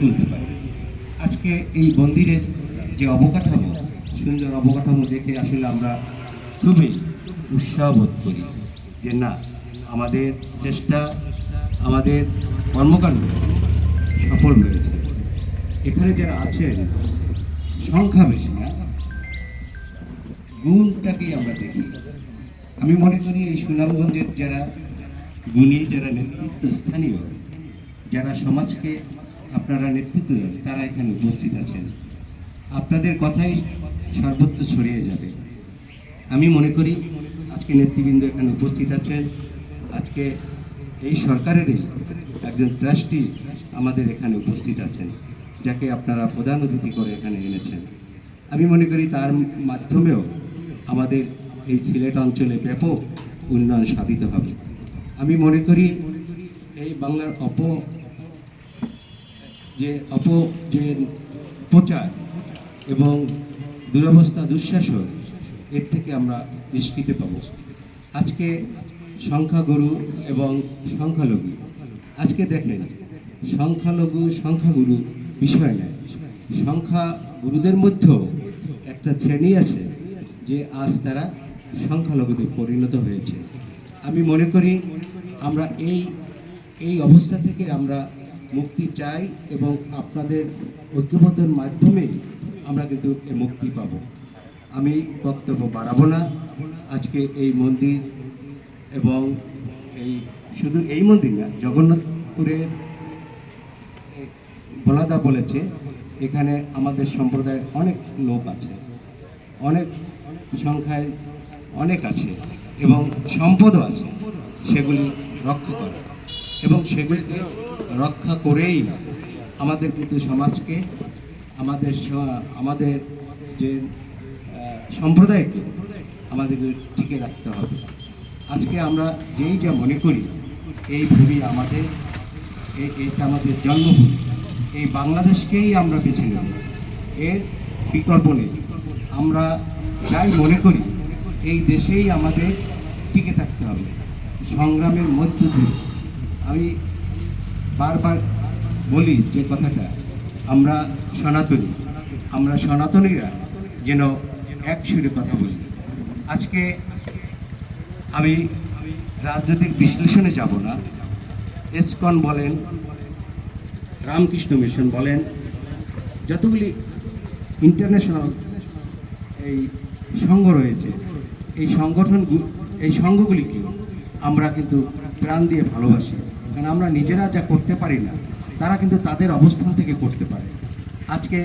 তুলতে পারি। আজকে এই মন্দিরের যে অবকাঠামো, সুন্দর অবকাঠামো দেখে আসলে আমরা খুবই উৎসাহ বোধ করি যে না, আমাদের চেষ্টা, আমাদের কর্মকাণ্ড সফল হয়েছে। এখানে যারা আছেন, সংখ্যা বেশি না, গুণটাকেই আমরা দেখি। আমি মনে করি এই সুনামগঞ্জের যারা গুণী, যারা নেতৃত্ব স্থানীয় যারা সমাজকে আপনারা নেতৃত্ব দেন, তারা এখানে উপস্থিত আছেন। আপনাদের কথাই সর্বত্র ছড়িয়ে যাবে। আমি মনে করি আজকে নেতৃবৃন্দ এখানে উপস্থিত আছেন। আজকে এই সরকারেরই একজন ট্রাস্টি আমাদের এখানে উপস্থিত আছেন, যাকে আপনারা প্রধান অতিথি করে এখানে এনেছেন। আমি মনে করি তার মাধ্যমেও আমাদের এই সিলেট অঞ্চলে ব্যাপক উন্নয়ন সাধিত হবে। আমি মনে করি এই বাংলার অপ যে অপ, যে প্রচার এবং দুরবস্থা দুঃশাসন, এর থেকে আমরা নিষ্কৃতি পাব। আজকে সংখ্যাগুরু এবং সংখ্যালঘু, আজকে দেখেন, সংখ্যালঘু, সংখ্যাগুরু বিষয় নয় সংখ্যা গুরুদের মধ্যেও একটা শ্রেণি আছে যে আজ তারা সংখ্যালঘুতে পরিণত হয়েছে। আমি মনে করি আমরা এই এই অবস্থা থেকে আমরা মুক্তি চাই এবং আপনাদের ঐক্যবদ্ধের মাধ্যমেই আমরা কিন্তু এ মুক্তি পাব। আমি বক্তব্য বাড়াবো না। আজকে এই মন্দির এবং এই শুধু এই মন্দির না, জগন্নাথপুরের বলাদা বলেছে, এখানে আমাদের সম্প্রদায়ের অনেক লোক আছে, অনেক সংখ্যায় অনেক আছে এবং সম্পদও আছে, সেগুলি রক্ষা করা। এবং সেগুলিকে রক্ষা করেই আমাদের কিন্তু সমাজকে, আমাদের আমাদের যে সম্প্রদায়কে আমাদেরকে টিকে রাখতে হবে। আজকে আমরা যেই যা মনে করি, এই ভূমি আমাদের এটা আমাদের জন্মভূমি। এই বাংলাদেশকেই আমরা বেছে নেব। এর বিকল্প নেই। আমরা যাই মনে করি, এই দেশেই আমাদের টিকে থাকতে হবে। সংগ্রামের মধ্য দিয়ে। আমি বারবার বলি যে কথাটা, আমরা সনাতনী। আমরা সনাতনীরা যেন এক সুরে কথা বলি। আজকে আমি রাজনৈতিক বিশ্লেষণে যাব না। এসকন বলেন, রামকৃষ্ণ মিশন বলেন, যতগুলি ইন্টারন্যাশনাল এই সংঘ রয়েছে, এই সংগঠন এই সংঘগুলিকে আমরা কিন্তু প্রাণ দিয়ে ভালোবাসি। কারণ আমরা নিজেরা যা করতে পারি না, তারা কিন্তু তাদের অবস্থান থেকে করতে পারে। আজকে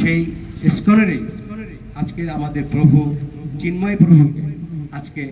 সেই ইস্কনেরই আজকে আমাদের প্রভু, চিন্ময় প্রভুকে আজকে